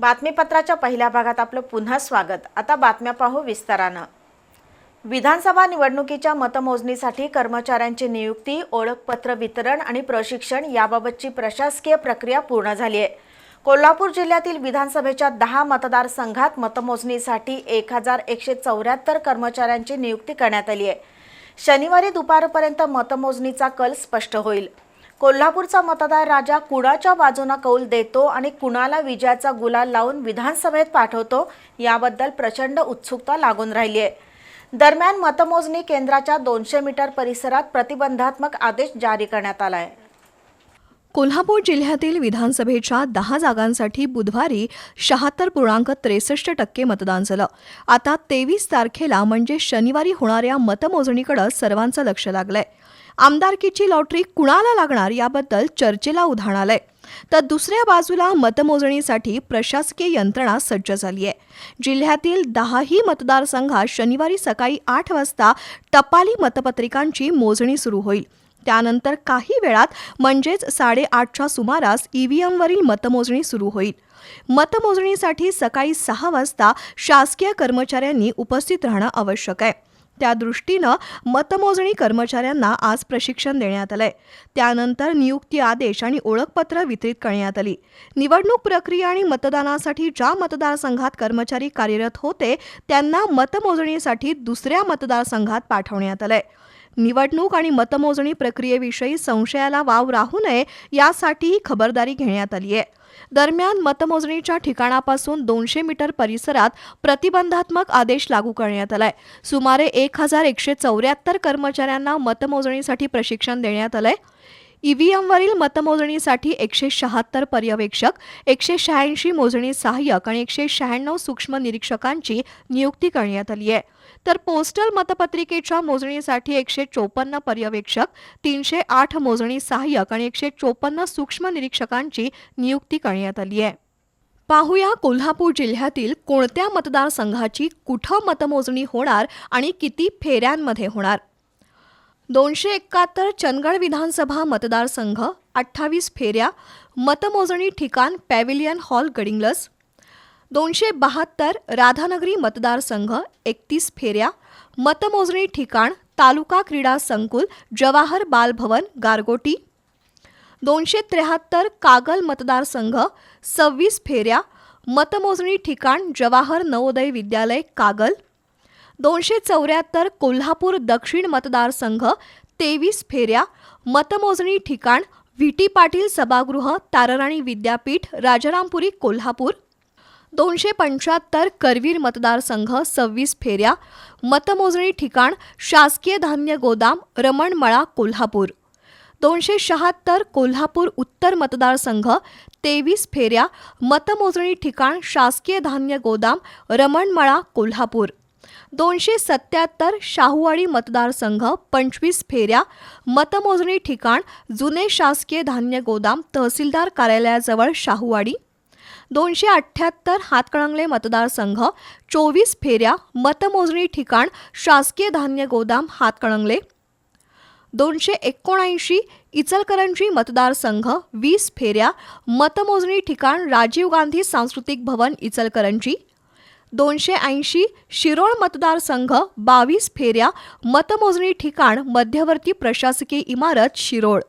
बातमीपत्राच्या पहिल्या भागात आपलं पुन्हा स्वागत. आता बातम्या पाहू विस्तारानं. विधानसभा निवडणुकीच्या मतमोजणीसाठी कर्मचाऱ्यांची नियुक्ती ओळखपत्र वितरण आणि प्रशिक्षण याबाबतची प्रशासकीय प्रक्रिया पूर्ण झाली आहे कोल्हापूर जिल्ह्यातील विधानसभेच्या दहा मतदारसंघात मतमोजणीसाठी एक हजार एकशे चौऱ्याहत्तर कर्मचाऱ्यांची नियुक्ती करण्यात आली आहे शनिवारी दुपारपर्यंत मतमोजणीचा कल स्पष्ट होईल. कोल्हापूरचा मतदार राजा कुणाच्या बाजूनं कौल देतो आणि कुणाला विजयाचा गुलाल लावून विधानसभेत पाठवतो याबद्दल प्रचंड उत्सुकता लागून राहिली आहे दरम्यान मतमोजणी केंद्राच्या दोनशे मीटर परिसरात प्रतिबंधात्मक आदेश जारी करण्यात आला आहे कोल्हापूर जिल्ह्यातील विधानसभेच्या दहा जागांसाठी बुधवारी शहात्तर पूर्णांक त्रेसष्ट टक्के मतदान झालं. आता तेवीस तारखेला म्हणजे शनिवारी होणाऱ्या मतमोजणीकडे सर्वांचं लक्ष लागलंय. आमदारकीची लॉटरी कुणाला लागणार याबद्दल चर्चेला उधाण आलंय. तर दुसऱ्या बाजूला मतमोजणीसाठी प्रशासकीय यंत्रणा सज्ज झाली आहे जिल्ह्यातील दहाही मतदारसंघात शनिवारी सकाळी आठ वाजता टपाली मतपत्रिकांची मोजणी सुरू होईल. त्यानंतर काही वेळात म्हणजेच साडेआठच्या सुमारास ईव्हीएमवरील मतमोजणी सुरू होईल. मतमोजणीसाठी सकाळी सहा वाजता शासकीय कर्मचाऱ्यांनी उपस्थित राहणं आवश्यक आहे. त्या दृष्टीनं मतमोजणी कर्मचाऱ्यांना आज प्रशिक्षण देण्यात आलंय. त्यानंतर नियुक्ती आदेश आणि ओळखपत्र वितरित करण्यात आली. निवडणूक प्रक्रिया आणि मतदानासाठी ज्या मतदारसंघात कर्मचारी कार्यरत होते त्यांना मतमोजणीसाठी दुसऱ्या मतदारसंघात पाठवण्यात आलंय. निवडणूक आणि मतमोजणी प्रक्रियेविषयी संशयाला वाव राहू नये यासाठीही खबरदारी घेण्यात आली आहे. दरम्यान मतमोजणीच्या ठिकाणापासून दोनशे मीटर परिसरात प्रतिबंधात्मक आदेश लागू करण्यात आलाय. सुमारे एक हजार एकशे चौऱ्याहत्तर कर्मचाऱ्यांना मतमोजणीसाठी प्रशिक्षण देण्यात आलंय. ईव्हीएमवरील मतमोजणीसाठी एकशे शहात्तर पर्यवेक्षक एकशे शहाऐंशी मोजणी सहाय्यक आणि एकशे शहाण्णव सूक्ष्म निरीक्षकांची नियुक्ती करण्यात आली आहे. तर पोस्टल मतपत्रिकेच्या मोजणीसाठी एकशे चोपन्न पर्यवेक्षक तीनशे आठ मोजणी सहाय्यक आणि एकशे चोपन्न सूक्ष्म निरीक्षकांची नियुक्ती करण्यात आली आहे. पाहूया कोल्हापूर जिल्ह्यातील कोणत्या मतदारसंघाची कुठं मतमोजणी होणार आणि किती फेऱ्यांमध्ये होणार. दोनशे एकाहत्तर चंदगड विधानसभा मतदारसंघ अठ्ठावीस फेऱ्या मतमोजणी ठिकाण पॅव्हिलियन हॉल गडिंग्लस. दोनशे बहात्तर राधानगरी मतदारसंघ एकतीस फेऱ्या मतमोजणी ठिकाण तालुका क्रीडा संकुल जवाहर बालभवन गारगोटी. दोनशे त्र्याहत्तर कागल मतदारसंघ सव्वीस फेऱ्या मतमोजणी ठिकाण जवाहर नवोदय विद्यालय कागल. दोनशे चौऱ्याहत्तर कोल्हापूर दक्षिण मतदारसंघ तेवीस फेऱ्या मतमोजणी ठिकाण व्ही टी पाटील सभागृह तारराणी विद्यापीठ राजारामपुरी कोल्हापूर. दोनशे पंच्याहत्तर करवीर मतदारसंघ सव्वीस फेऱ्या मतमोजणी ठिकाण शासकीय धान्य गोदाम रमणमळा कोल्हापूर. दोनशे शहात्तर कोल्हापूर उत्तर मतदारसंघ तेवीस फेऱ्या मतमोजणी ठिकाण शासकीय धान्य गोदाम रमणमळा कोल्हापूर. दोनशे सत्याहत्तर शाहूवाडी मतदारसंघ पंचवीस फेऱ्या मतमोजणी ठिकाण जुने शासकीय धान्य गोदाम तहसीलदार कार्यालयाजवळ शाहूवाडी. दोनशे अठ्ठ्याहत्तर हातकणंगले मतदारसंघ चोवीस फेऱ्या मतमोजणी ठिकाण शासकीय धान्य गोदाम हातकणंगले. दोनशे एकोणऐंशी इचलकरंजी मतदारसंघ वीस फेऱ्या मतमोजणी ठिकाण राजीव गांधी सांस्कृतिक भवन इचलकरंजी. दोनशे ऐंशी शिरोळ मतदारसंघ बावीस फेऱ्या मतमोजणी ठिकाण मध्यवर्ती प्रशासकीय इमारत शिरोळ.